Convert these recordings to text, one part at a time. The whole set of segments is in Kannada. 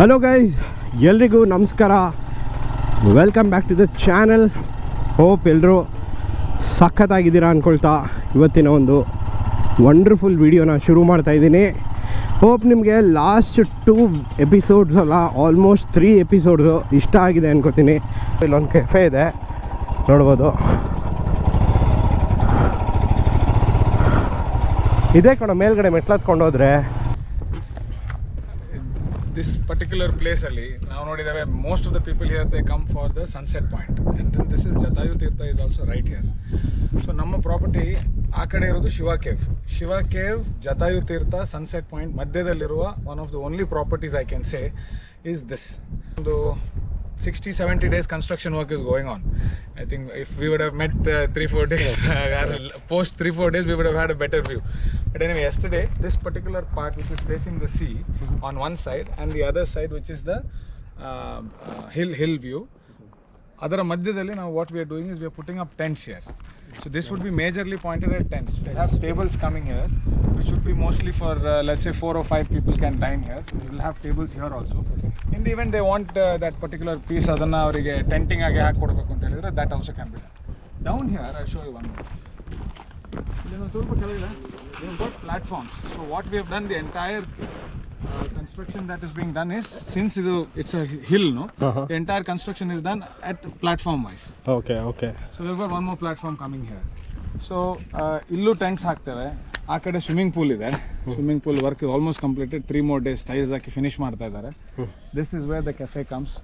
ಹಲೋ ಗೈಸ್ ಎಲ್ರಿಗೂ ನಮಸ್ಕಾರ. Welcome back to the channel hope ಎಲ್ಲರೂ ಸಖತ್ತಾಗಿದ್ದೀರಾ ಅಂದ್ಕೊಳ್ತಾ ಇವತ್ತಿನ ಒಂದು ವಂಡರ್ಫುಲ್ ವೀಡಿಯೋನ ಶುರು ಮಾಡ್ತಾ ಇದ್ದೀನಿ. ಹೋಪ್ ನಿಮಗೆ ಲಾಸ್ಟ್ ಟೂ ಎಪಿಸೋಡ್ಸ್ ಅಲ್ಲ ಆಲ್ಮೋಸ್ಟ್ ತ್ರೀ ಎಪಿಸೋಡ್ಸು ಇಷ್ಟ ಆಗಿದೆ ಅನ್ಕೋತೀನಿ. ಇಲ್ಲೊಂದು ಕೆಫೆ ಇದೆ. ನೋಡ್ಬೋದು. ಇದೇ ಕಣ, ಮೇಲ್ಗಡೆ ಮೆಟ್ಲತ್ಕೊಂಡು ಹೋದ್ರೆ. ದಿಸ್ ಪರ್ಟಿಕ್ಯುಲರ್ ಪ್ಲೇಸಲ್ಲಿ ನಾವು ನೋಡಿದ್ದೇವೆ most of the people here they come for the sunset point and this is Jatayu Teertha is also right here so ನಮ್ಮ ಪ್ರಾಪರ್ಟಿ ಆ ಕಡೆ ಇರೋದು Shiva cave Shiva cave Jatayu Teertha sunset point ಮಧ್ಯದಲ್ಲಿರುವ one of the only properties I can say is this ಒಂದು sixty seventy days construction work is going on I think if we would have met three four days post three four days we would have had a better view. But anyway yesterday this particular part which is facing the sea mm -hmm. on one side and the other side which is the uh, uh, hill hill view. ಅದರ ಮಧ್ಯದಲ್ಲಿ ನಾವು what we are doing is we are putting up tents here so this would be majorly pointed at tents we have tables coming here which would be mostly for let's a four or five people can dine here will have tables here also in the event they want that particular piece ಅದನ್ನು ಅವರಿಗೆ ಟೆಂಟಿಂಗ್ ಆಗಿ ಹಾಕಿ ಕೊಡಬೇಕು ಅಂತ ಹೇಳಿದ್ರೆ that also can be done here I show you one ಇಲ್ಲಿ have ಸ್ವಲ್ಪ ಕೆಳಗಿದೆ got platforms. So what we have done, the entire uh, construction that is being done is since it's a hill, no, Uh-huh. the entire construction is done at platform wise. Okay, okay. So we've got one more platform coming here. So ಇಲ್ಲೂ ಟೆಂಟ್ಸ್ ಹಾಕ್ತೇವೆ ಆ ಕಡೆ ಸ್ವಿಮ್ಮಿಂಗ್ ಪೂಲ್ ಇದೆ swimming pool work almost completed three more days tyres ಹಾಕಿ ಫಿನಿಶ್ ಮಾಡ್ತಾ ಇದ್ದಾರೆ this is where the cafe comes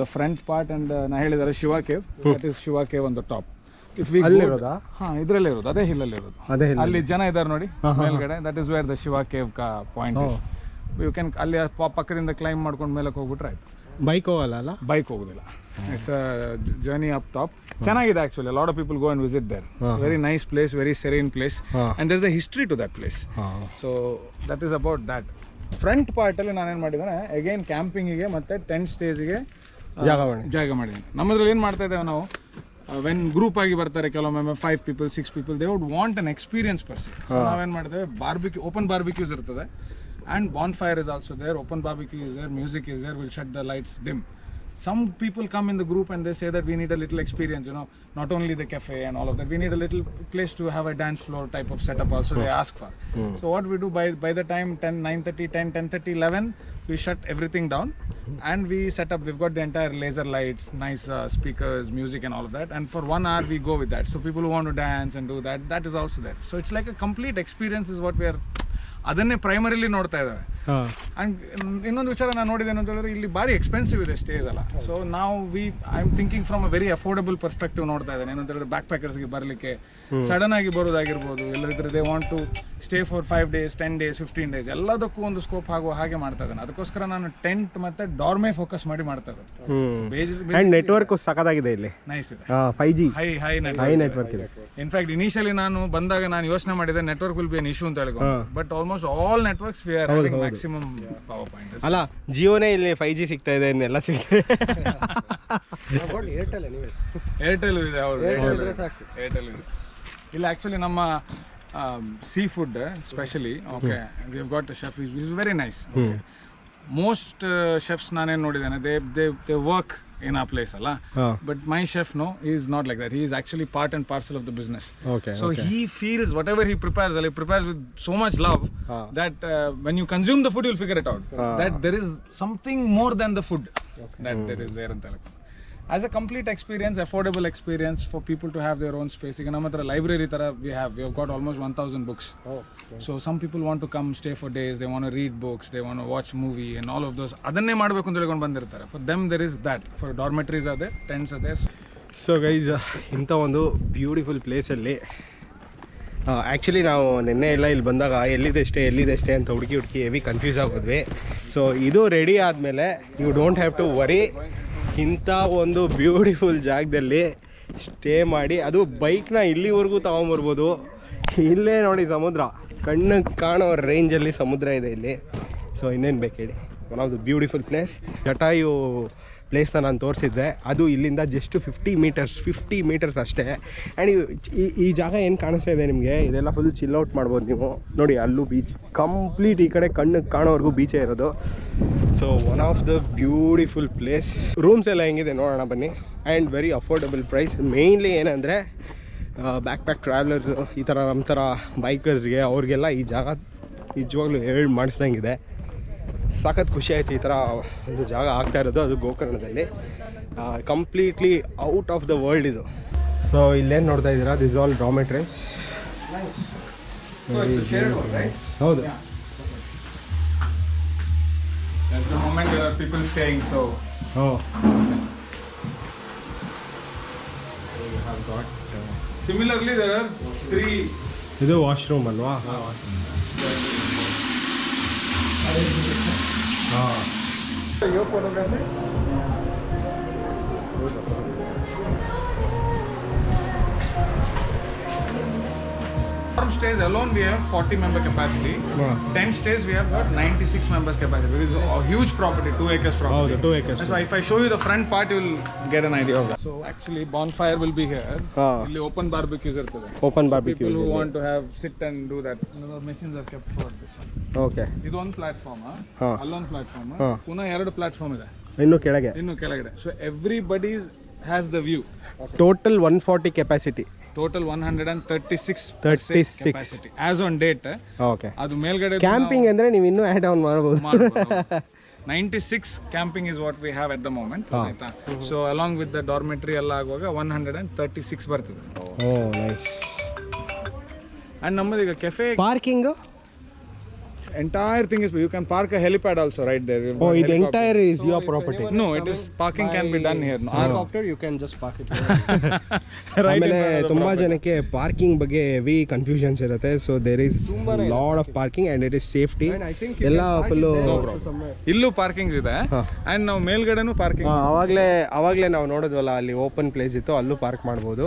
the front part and ನಾ ಹೇಳಿದ್ದಾರೆ Shiva cave that is Shiva cave on the top if we ಅಲ್ಲಿರೋದಾ? ಹಾ ಇದ್ರಲ್ಲೇ ಇರೋದು ಅದೇ ಹಿಲ್ ಅಲ್ಲಿ ಇರೋದು. ಅದೇ hill ಅಲ್ಲಿ ಜನ ಇದ್ದಾರೆ ನೋಡಿ ಮೇಲ್ಗಡೆ. That is where the Shiva cave point you can ಅಲ್ಲಿ ಆ ಪ- ಪಕ್ಕದಿಂದ ಕ್ಲೈಮ್ ಮಾಡ್ಕೊಂಡು ಮೇಲೆ ಹೋಗ್ಬಿಟ್ರೆ ಆಯ್ತು. ಬೈಕ್ ಹೋಗಲ್ಲ ಅಲ್ಲ? ಬೈಕ್ ಹೋಗೋದಿಲ್ಲ. ಇಟ್ಸ್ ಜರ್ನಿ ಅಪ್ ಟಾಪ್ ಚೆನ್ನಾಗಿದೆ actually lot of people go and visit there very nice place very serene place and there the history to that place so that is about that front ಪಾರ್ಟಲ್ಲಿ ನಾನೇನು ಮಾಡಿದ್ದೇನೆ ಅಗೈನ್ ಕ್ಯಾಂಪಿಂಗಿಗೆ ಮತ್ತು ಟೆಂಟ್ ಸ್ಟೇಜ್ಗೆ ಜಾಗ ಮಾಡಿ. ಜಾಗ ಮಾಡಿದ್ದೀನಿ. ನಮ್ಮದ್ರಲ್ಲಿ ಏನು ಮಾಡ್ತಾ ಇದ್ದೇವೆ ನಾವು? ವೆನ್ ಗ್ರೂಪ್ ಆಗಿ ಬರ್ತಾರೆ ಕೆಲವೊಮ್ಮೆ five people six people they would want an experience person ನಾವೇನು ಮಾಡ್ತೇವೆ? ಬಾರ್ಬಿಕ್ಯೂ ಓಪನ್ ಬಾರ್ಬಿಕ್ಯೂಸ್ ಇರ್ತದೆ. And bonfire is also there open barbecue is there music is there will shut the lights dim some people come in the group and they say that we need a little experience you know not only the cafe and all of that we need a little place to have a dance floor type of setup also they ask for so what we do by by the time 10 9:30 10 10:30 11 we shut everything down and we set up we've got the entire laser lights nice uh, speakers music and all of that and for one hour we go with that so people who want to dance and do that that is also there so it's like a complete experience is what we are ಅದನ್ನೇ ಪ್ರೈಮರಿಲಿ ನೋಡ್ತಾ ಇದ್ದಾವೆ ಅಂಡ್ ಇನ್ನೊಂದು ವಿಚಾರ ನಾನು ನೋಡಿದ್ದೇನೆ ಅಂತ ಹೇಳಿದ್ರೆ ಇಲ್ಲಿ ಭಾರಿ ಎಕ್ಸ್ಪೆನ್ಸಿವ್ ಇದೆ ಸ್ಟೇಸ್ ಅಲ್ಲ ಸೊ ನಾವು we I am thinking from a very affordable perspective ನೋಡ್ತಾ ಇದ್ದೇನೆ. ಏನಂತ ಹೇಳಿದ್ರೆ ಬ್ಯಾಕ್ ಪ್ಯಾಕರ್ಸ್ಗೆ ಬರಲಿಕ್ಕೆ ಸಡನ್ ಆಗಿ ಬರೋದಾಗಿರ್ಬೋದು. ಇಲ್ಲದಿದ್ರೆ they want to stay for five days ten days fifteen days ಎಲ್ಲದಕ್ಕೂ ಒಂದು ಸ್ಕೋಪ್ ಆಗುವ ಹಾಗೆ ಮಾಡ್ತಾ ಇದ್ದೇನೆ. ಅದಕ್ಕೋಸ್ಕರ ನಾನು ಟೆಂಟ್ ಮತ್ತೆ ಡಾರ್ಮೆ ಫೋಕಸ್ ಮಾಡಿ ಮಾಡ್ತಾ ಇರೋದು ನೆಟ್ವರ್ಕ್ ಸಖತ್ತಾಗಿದೆ ಇಲ್ಲಿ. ನೈಸ್ ಇದೆ. Five G high high high network ಇದೆ. ಇನ್ಫ್ಯಾಕ್ಟ್ ಇನಿಷಿಯಲಿ ನಾನು ಬಂದಾಗ ನಾನು ಯೋಚನೆ ಮಾಡಿದೆ network will be an issue ಅಂತ ಹೇಳ್ಕೊಂಡು. But almost all networks we are maximum power point ಅಲ್ಲ ಜಿಯೋನೇ ಇಲ್ಲಿ ಫೈವ್ ಜಿ ಸಿಗ್ತಾ ಇದೆ ಇನ್ನೆಲ್ಲ ಸಿಗ್ತಾ ಏರ್ಟೆಲ್ ಇದೆ ಹೌದು. ಏರ್ಟೆಲ್ ಇದೆ. ಇಲ್ಲಿ ಆ್ಯಕ್ಚುಲಿ ನಮ್ಮ seafood specially okay we have got chef is is very nice most chefs ನಾನೇನು ನೋಡಿದ್ದೇನೆ they they they work in place Allah. Oh. but my chef no he is not like that he is actually part and parcel of the business okay So he feels whatever he prepares, he prepares with so much love Ah. that uh, when you consume the food, you'll figure it out. Ah. That there is something more than the food that there is there in Telugu. As a complete experience affordable experience for people to have their own space ಈಗ ನಮ್ಮ ಹತ್ರ ಲೈಬ್ರರಿ ತರ we have you have got almost one thousand books so some people want to come stay for days they want read books they want watch movie and all of those ಅದನ್ನೇ ಮಾಡಬೇಕು ಅಂತ ಹೇಳ್ಕೊಂಡು ಬಂದಿರ್ತಾರೆ. For them there is that for dormitories ಅದೇ ಟೆಂಟ್ಸ್ ಅದೇ ಸೊ ಗೈಸ್ ಇಂಥ ಒಂದು ಬ್ಯೂಟಿಫುಲ್ ಪ್ಲೇಸಲ್ಲಿ ಆ್ಯಕ್ಚುಲಿ ನಾವು ನಿನ್ನೆ ಎಲ್ಲ ಇಲ್ಲಿ ಬಂದಾಗ ಎಲ್ಲಿದೆ ಅಷ್ಟೇ ಎಲ್ಲಿದೆ ಅಷ್ಟೇ ಅಂತ ಹುಡುಕಿ ಹುಡುಕಿ ಹೆವಿ ಕನ್ಫ್ಯೂಸ್ ಆಗೋದ್ವಿ. ಸೊ ಇದು ರೆಡಿ ಆದಮೇಲೆ you don't have to worry ಇಂಥ ಒಂದು ಬ್ಯೂಟಿಫುಲ್ ಜಾಗದಲ್ಲಿ ಸ್ಟೇ ಮಾಡಿ, ಅದು ಬೈಕ್ನ ಇಲ್ಲಿವರೆಗೂ ತೊಗೊಂಬರ್ಬೋದು. ಇಲ್ಲೇ ನೋಡಿ ಸಮುದ್ರ ಕಣ್ಣಿಗೆ ಕಾಣೋ ರೇಂಜಲ್ಲಿ ಸಮುದ್ರ ಇದೆ ಇಲ್ಲಿ. ಸೊ ಇನ್ನೇನು ಬೇಕು ಹೇಳಿ? One of the beautiful place Jatayu ಪ್ಲೇಸ್ನ ನಾನು ತೋರಿಸಿದ್ದೆ. ಅದು ಇಲ್ಲಿಂದ just fifty metres fifty metres ಅಷ್ಟೇ. ಆ್ಯಂಡ್ ಈ ಈ ಜಾಗ ಏನು ಕಾಣಿಸ್ತಾ ಇದೆ ನಿಮಗೆ? ಇದೆಲ್ಲ ಫುಲ್ ಚಿಲ್ ಔಟ್ ಮಾಡ್ಬೋದು ನೀವು. ನೋಡಿ, ಅಲ್ಲೂ ಬೀಚ್ ಕಂಪ್ಲೀಟ್ ಈ ಕಡೆ ಕಣ್ಣು ಕಾಣೋವರೆಗೂ ಬೀಚೇ ಇರೋದು. So one of the beautiful place rooms ಎಲ್ಲ ಹೆಂಗಿದೆ ನೋಡೋಣ ಬನ್ನಿ. And very affordable price mainly ಏನಂದರೆ ಬ್ಯಾಕ್ ಪ್ಯಾಕ್ ಟ್ರಾವೆಲರ್ಸ್ ಈ ಥರ ನಮ್ಮ ಥರ ಬೈಕರ್ಸ್ಗೆ ಅವ್ರಿಗೆಲ್ಲ ಈ ಜಾಗ ನಿಜವಾಗ್ಲೂ ಹೇಳಿ ಮಾಡಿಸ್ದಂಗಿದೆ. ಸಖತ್ ಖುಷಿ ಆಯ್ತು ಈ ಥರ ಒಂದು ಜಾಗ ಆಗ್ತಾ ಇರೋದು ಅದು ಗೋಕರ್ಣದಲ್ಲಿ. Completely out of the world ಇದು. ಸೊ ಇಲ್ಲೇನು ನೋಡ್ತಾ ಇದ್ದೀರಾ? ದಿಸ್ ಆಲ್ ಡಾಮೆಟ್ರೀಸ್ ಹೌದು. ಸಿಮಿಲರ್ಲಿ ಇದು washroom there are people staying, so ಹೋ similarly there are three. ಇದು stays alone we have 40 member capacity. Wow. 10 stays we have got 96 members capacity. It is a huge property, 2 acres property. Oh, the 2 acres. So if I show you the front part, you will get an idea of that. So actually bonfire will be here. ಇಲ್ಲಿ open barbecues are there. Open so barbecues. People who want to have sit and do that. You know, the machines are kept for this one. Okay. ಇದು ಒಂದು ಪ್ಲಾಟ್ಫಾರ್ಮ್. ಅಲ್ಲೊಂದು ಪ್ಲಾಟ್ಫಾರ್ಮ್ Puna ಪುನಃ ಎರಡು ಪ್ಲಾಟ್ಫಾರ್ಮ್ ಇದೆ ಇನ್ನು ಕೆಳಗೆ ಇನ್ನು ಕೆಳಗಡೆ so has has the view total one forty capacity total one hundred and thirty six thirty six as on date okay ಅದು ಮೇಲ್ಗಡೆ ಕ್ಯಾಂಪಿಂಗ್ ಅಂದ್ರೆ ನೀವು ಇನ್ನೂ ಆ್ಯಡ್ ಆನ್ ಮಾಡ್ಬೋದು ninety six camping is what we have at the moment. ಆಯ್ತಾ? So along with the dormitory ಎಲ್ಲ ಆಗುವಾಗ one hundred and thirty six ಬರ್ತದೆ. ಓ ನೈಸ್ ಅಂಡ್ ನಮ್ಮದು ಈಗ cafe parking entire thing is you can park a helipad also right there oh ಇದು entire is your property no it is parking can be done here you can just park it ಆಮೇಲೆ ತುಂಬಾ ಜನಕ್ಕೆ ಪಾರ್ಕಿಂಗ್ ಬಗ್ಗೆ ಹೆವಿ ಕನ್ಫ್ಯೂಷನ್ಸ್ ಇರುತ್ತೆ. So there is lot of parking and it is safety ಎಲ್ಲ ಫುಲ್ಲು ಇಲ್ಲೂ ಪಾರ್ಕಿಂಗ್ಸ್ ಇದೆ. ಅಂಡ್ ನಾವು ಮೇಲ್ಗಡೆನೂ ಪಾರ್ಕಿಂಗ್ ಅವಾಗಲೇ ಅವಾಗಲೇ ನಾವು ನೋಡಿದ್ವಲ್ಲ ಅಲ್ಲಿ ಓಪನ್ ಪ್ಲೇಸ್ ಇತ್ತು ಅಲ್ಲೂ ಪಾರ್ಕ್ ಮಾಡ್ಬೋದು.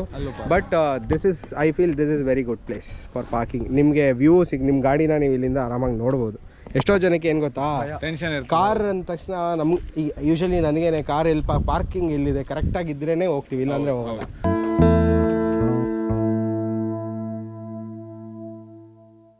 But this is I feel this is very good place for parking ನಿಮಗೆ ವ್ಯೂ ಸಿಗ್ ನಿಮ್ಮ ಗಾಡಿನ ನೀವು ಇಲ್ಲಿಂದ ಆರಾಮಾಗಿ ನೋಡ್ಬೋದು. ಎಷ್ಟೋ ಜನಕ್ಕೆ ಏನು ಗೊತ್ತಾ? ಟೆನ್ಷನ್ ಕಾರ್ ಅಂದ ತಕ್ಷಣ ನಮ್ಗೆ ಯೂಶಲಿ ನನಗೇನೆ ಕಾರ್ ಎಲ್ಲಿ ಪಾರ್ಕಿಂಗ್ ಎಲ್ಲಿದೆ ಕರೆಕ್ಟಾಗಿ ಇದ್ರೇ ಹೋಗ್ತೀವಿ ಇಲ್ಲಾಂದ್ರೆ ಹೋಗಲ್ಲ.